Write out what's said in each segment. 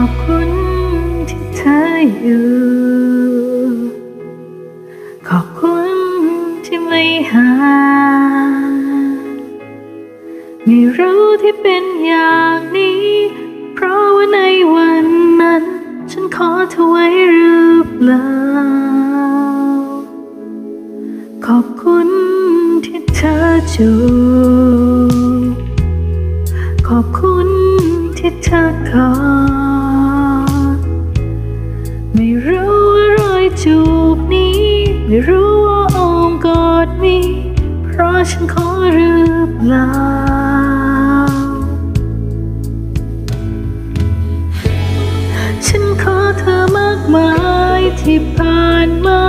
อบคุณที่เธออยู่ ขอบคุณที่ไม่หา ไม่รู้ที่เป็นอย่างนี้ เพราะว่าในวันนั้น ฉันขอเธอไว้หรือเปล่า ขอบคุณที่เธอจูขอบคุณที่เธอกอ จูบนี้ ไม่รู้ว่าอ้อมกอดนี้เพราะฉันขอหรือเปล่าฉันขอเธอมากมายที่ผ่านมา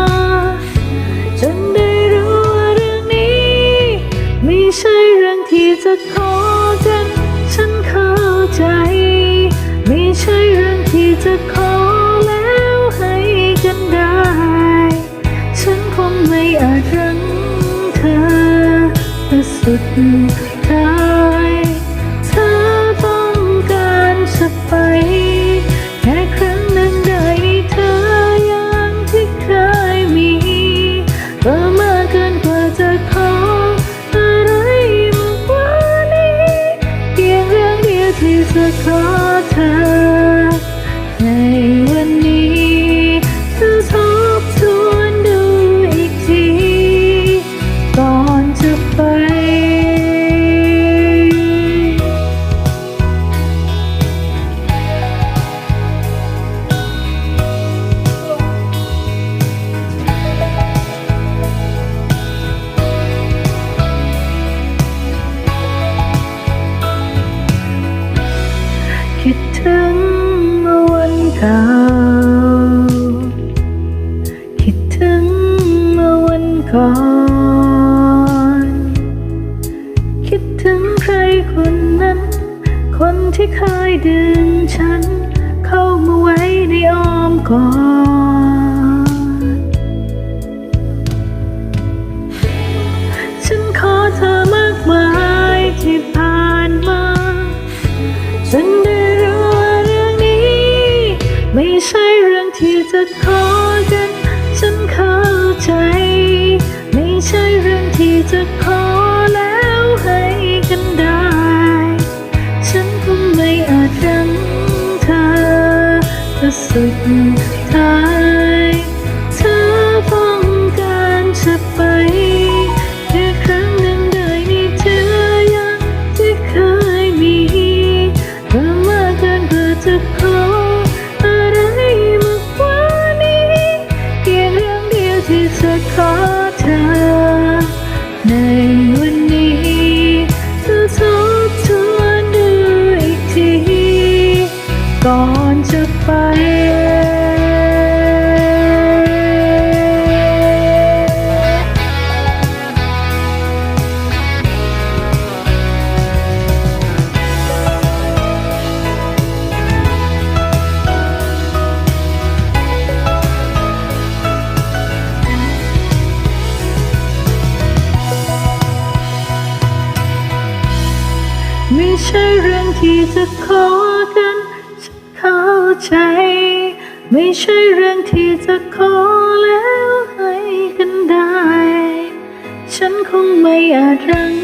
จนได้รู้ว่าเรื่องนี้ ไม่ใช่เรื่องที่จะขอกัน ฉันเข้าใจ ไม่ใช่เรื่องที่จะขอ แต่สุด ถึงเมื่อวันเก่า คิดถึงเมื่อวันก่อน คิดถึงใครคนนั้น คนที่เคยดึงฉัน เข้ามาไว้ในอ้อมกอด ไม่ใช่เรื่องที่จะขอกันฉันเข้าใจ ไม่ใช่เรื่องที่จะขอแล้วให้กันได้ ฉันคงไม่อาจรั้งเธอจะสุดท้าย ที่จะขอเธอ ในวันนี้เธอทบทวนดูอีกที ก่อนจะไป รื่องที่จะขอกัน ฉันเข้าใจ ไม่ใช่เรื่องที่จะขอแล้วให้กันได้ ฉันคงไม่อาจรั้ง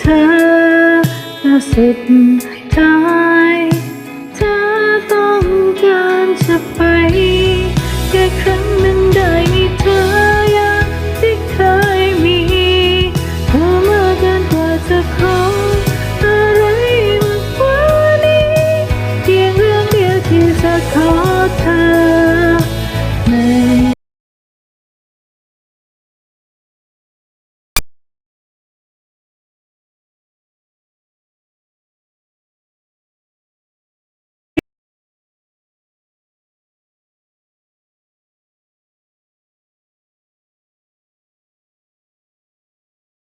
เธอแต่สุดท้าย